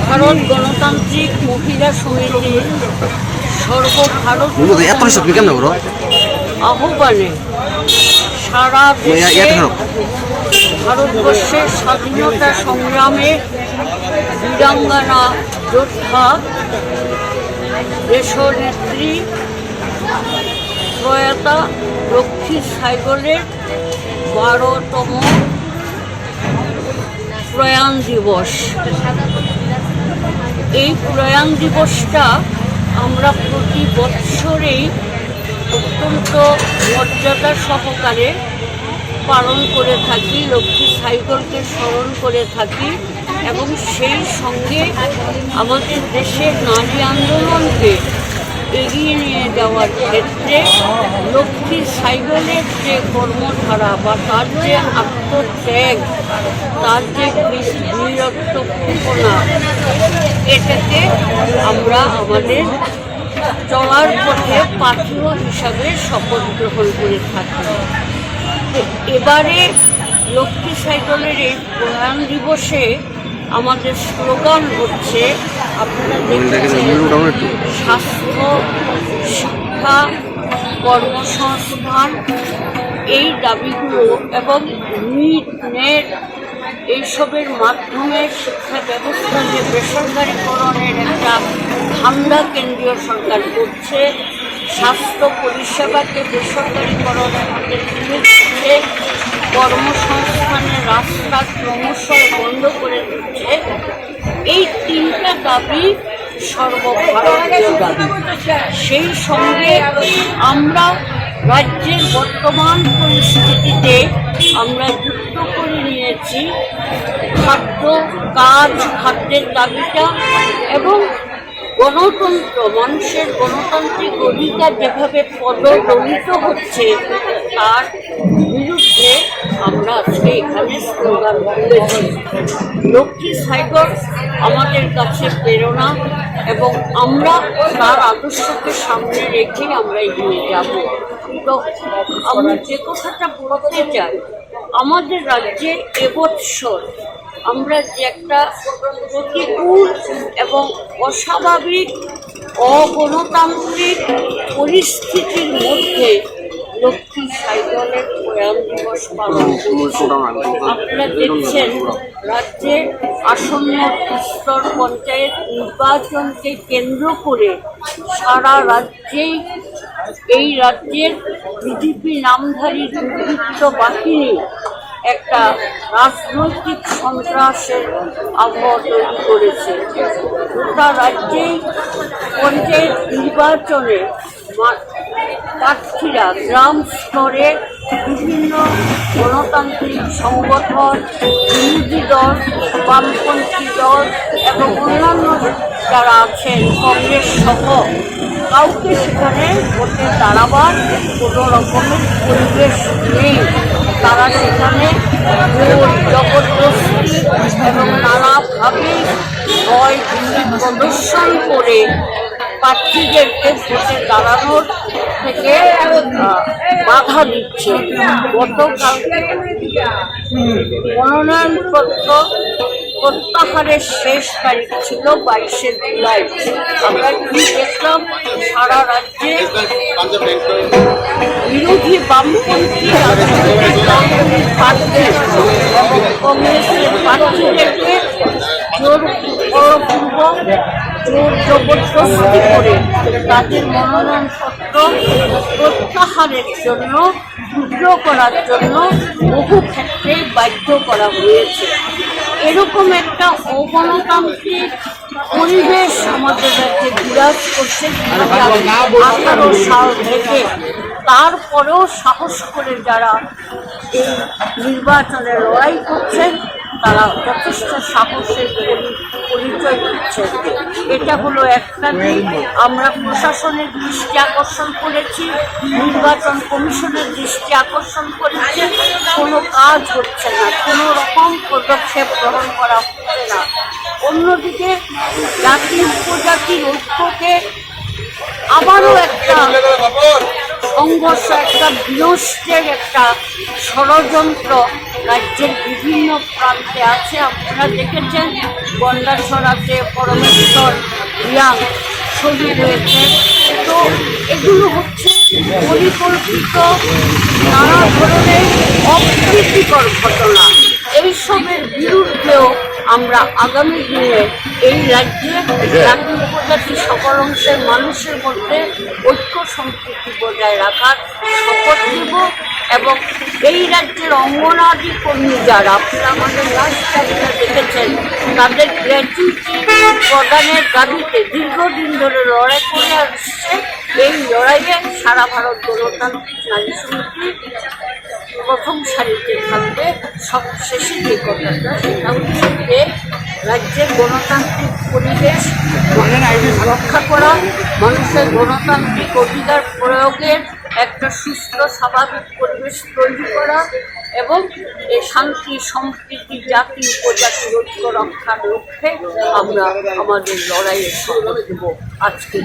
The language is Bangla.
ভারত গণতান্ত্রিক মহিলা সমিতির সর্বভারত আহ্বানে সারা দেশে ভারতবর্ষের স্বাধীনতা সংগ্রামে বীরাঙ্গনা যোদ্ধা দেশনেত্রী প্রয়াতা লক্ষ্মী সাইগলের বারোতম প্রয়াণ দিবস। এই প্রয়াণ দিবসটা আমরা প্রতি বৎসরেই অত্যন্ত মর্যাদা সহকারে পালন করে থাকি, লক্ষ্মী সাইকেলকে স্মরণ করে থাকি এবং সেই সঙ্গে আমাদের দেশের নারী আন্দোলনকে এগিয়ে নিয়ে যাওয়ার ক্ষেত্রে লক্ষ্মী সাইকেলের যে কর্মধারা বা তার যে আত্মত্যাগ, তার যে বীরত্বপনা এটাকে আমরা আমাদের চলার পথে পাথেয় হিসাবে শপথ গ্রহণ করে থাকি। এবারে লক্ষ্মী সাইকেলের এই প্রধান দিবসে আমাদের স্লোগান হচ্ছে আপনারা দেখেছেন স্বাস্থ্য শিক্ষা কর্মসংস্থান এই দাবিগুলো এবং নিট নেট এইসবের মাধ্যমে শিক্ষা ব্যবস্থা যে বেসরকারিকরণের একটা ধান্দা কেন্দ্রীয় সরকার করছে, স্বাস্থ্য পরিষেবাকে বেসরকারিকরণের হাতে তুলে দিচ্ছে, কর্মসংস্থানের রাস্তা ক্রমশ বন্ধ করে দিচ্ছে। এই তিনটা দাবি সর্বভারতীয় দাবি। সেই সঙ্গে আমরা রাজ্যের বর্তমান পরিস্থিতিতে আমরা নিয়েছি। খাদ্য, কাজ, খাদ্যের দাবিটা এবং গণতন্ত্র, মানুষের গণতান্ত্রিক অধিকার যেভাবে পদদলিত হচ্ছে, তার বিরুদ্ধে আমরা আজকে এখানে স্লোগান তুলেছি। লক্ষ্মী সাইবর আমাদের কাছে প্রেরণা এবং আমরা তার আদর্শকে সামনে রেখে আমরা এগিয়ে যাব। তো আমি যে কথাটা বলতে চাই আমাদের রাজ্যে এবৎসর আমরা যে একটা প্রতিকূল এবং অস্বাভাবিক, অগণতান্ত্রিক পরিস্থিতির মধ্যে লক্ষ্মী সাইকেলের প্রয়াণ দিবস পালন আপনারা দেখছেন রাজ্যে আসন্ন স্তর পঞ্চায়েত নির্বাচনকে কেন্দ্র করে সারা রাজ্যেই এই রাজ্যের বিজেপি নামধারী দুর্বৃত্ত বাহিনী একটা রাজনৈতিক সন্ত্রাসের আবহাওয়া তৈরি করেছে। গোটা রাজ্যেই পঞ্চায়েত নির্বাচনে প্রার্থীরা গ্রাম স্তরে বিভিন্ন গণতান্ত্রিক সংগঠন, বিরোধী দল, বামপন্থী দল এবং অন্যান্য যারা আছেন, কংগ্রেস সহ কাউকে সেখানে ভোটে দাঁড়াবার কোনো রকমের পরিবেশ নেই। তারা সেখানে জবরদস্তি এবং নানাভাবে ভয় প্রদর্শন করে প্রার্থীদেরকে ভোটে দাঁড়ানোর থেকে বাধা দিচ্ছে। গতকাল মনোনয়নপত্র প্রত্যাহারের শেষ তারিখ ছিল বাইশে জুলাই। আমরা কি দেখলাম? সারা রাজ্যে বিরোধী বামপন্থী প্রার্থী কংগ্রেসের প্রার্থীদেরকে জোর বলপূর্বক জোর জবরদস্তি করে তাদের মনোনয়নপত্র প্রত্যাহারের জন্য বিদ্রোহ করার জন্য বহু ক্ষেত্রেই বাধ্য করা হয়েছে। এরকম একটা অগণতান্ত্রিক পরিবেশ আমাদের রাজ্যে বিরাজ করছে আঠারো সাল থেকে। তারপরেও সাহস করে যারা এই নির্বাচনে লড়াই করছেন তারা যথেষ্ট সাহসের পরিচয় দিচ্ছেন। এটা হলো একটা দিক। আমরা প্রশাসনের দৃষ্টি আকর্ষণ করেছি, নির্বাচন কমিশনের দৃষ্টি আকর্ষণ করেছি। কোনো কাজ হচ্ছে না, কোনো রকম পদক্ষেপ গ্রহণ করা হচ্ছে না। অন্যদিকে জাতি উপজাতির ঐক্যকে আবারও একটা সংঘর্ষ, একটা বিনষ্টের একটা ষড়যন্ত্র রাজ্যের বিভিন্ন প্রান্তে আছে। আপনারা দেখেছেন গন্ডাছড়াতে পরমেশ্বর রিয়াং শহীদ হয়েছে। তো এগুলো হচ্ছে পরিকল্পিত নানা ধরনের অপ্রীতিকর ঘটনা। এইসবের বিরুদ্ধেও আমরা আগামী দিনে এই রাজ্যে জাতি উপজাতি সকল অংশের মানুষের মধ্যে ঐক্য সম্প্রীতি বজায় রাখার শপথ নেব। এবং এই রাজ্যের অঙ্গনাদি কর্মী যারা আমাদের রাজশাহীরা দেখেছেন, তাদের গ্র্যাচুইটি প্রদানের দাবিতে দীর্ঘদিন ধরে লড়াই করে আসছে। এই লড়াইয়ে সারা ভারত গণতান্ত্রিক নারী সমিতি প্রথম সারিতে থাকবে। সব শেষে যে কথাটা সেটা হচ্ছে যে রাজ্যের গণতান্ত্রিক পরিবেশ রক্ষা করা, মানুষের গণতান্ত্রিক অধিকার প্রয়োগের একটা সুস্থ, স্বাভাবিক পরিবেশ তৈরি করা এবং এই শান্তি, সম্প্রীতি, জাতি, উপজাতি, ঐক্য রক্ষার লক্ষ্যে আমরা আমাদের লড়াইয়ের শপথ দেব আজকে।